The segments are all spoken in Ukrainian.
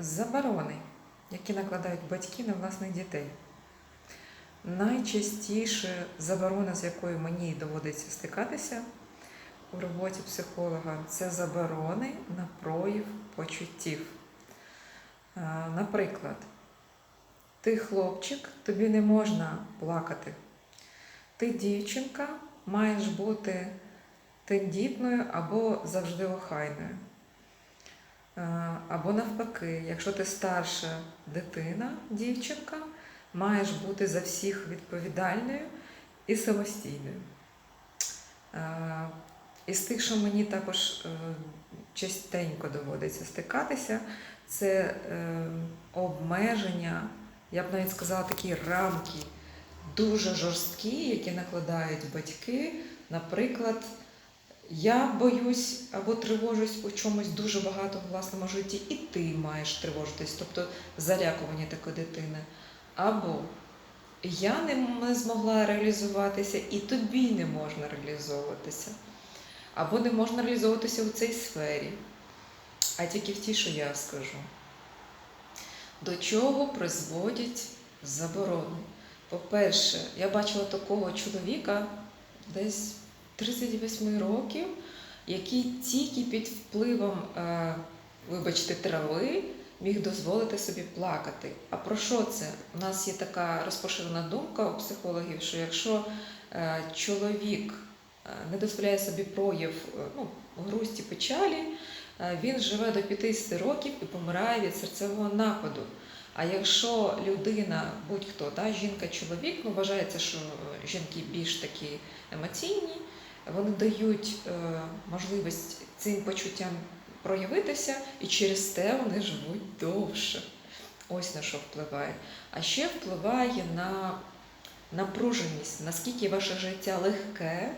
Заборони, які накладають батьки на власних дітей. Найчастіше заборона, з якою мені доводиться стикатися у роботі психолога, це заборони на прояв почуттів. Е, Наприклад, ти хлопчик, тобі не можна плакати. Ти дівчинка, маєш бути тендітною або завжди охайною. Е, Або навпаки, якщо ти старша дитина, дівчинка, маєш бути за всіх відповідальною і самостійною. Е, Із тих, що мені також е, частенько доводиться стикатися, це обмеження, я б навіть сказала, такі рамки дуже жорсткі, які накладають батьки. Наприклад, я боюсь або тривожусь у чомусь дуже багато в власному житті, і ти маєш тривожитись, тобто залякування такої дитини. Або я не, змогла реалізуватися, і тобі не можна реалізовуватися. Або не можна реалізовуватися у цій сфері, а тільки в тій, що я скажу. До чого призводять заборони? По-перше, я бачила такого чоловіка десь 38 років, який тільки під впливом, е, вибачте, трави міг дозволити собі плакати. А про що це? У нас є така розпоширена думка у психологів, що якщо е, чоловік е, не дозволяє собі прояв ну, грусті, печалі, він живе до 50 років і помирає від серцевого нападу. А якщо людина, будь-хто, да, жінка, чоловік, ну вважається, що жінки більш такі емоційні, вони дають е, можливість цим почуттям проявитися, і через те вони живуть довше. Ось на що впливає. А ще впливає на напруженість, наскільки ваше життя легке,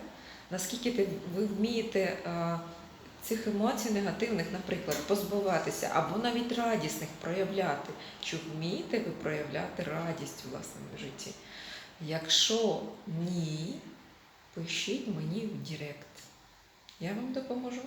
наскільки ви вмієте е, цих емоцій негативних, наприклад, позбуватися, або навіть радісних проявляти. Чи вмієте ви проявляти радість у власному житті? Якщо ні, пишіть мені в Директ. Я вам допоможу.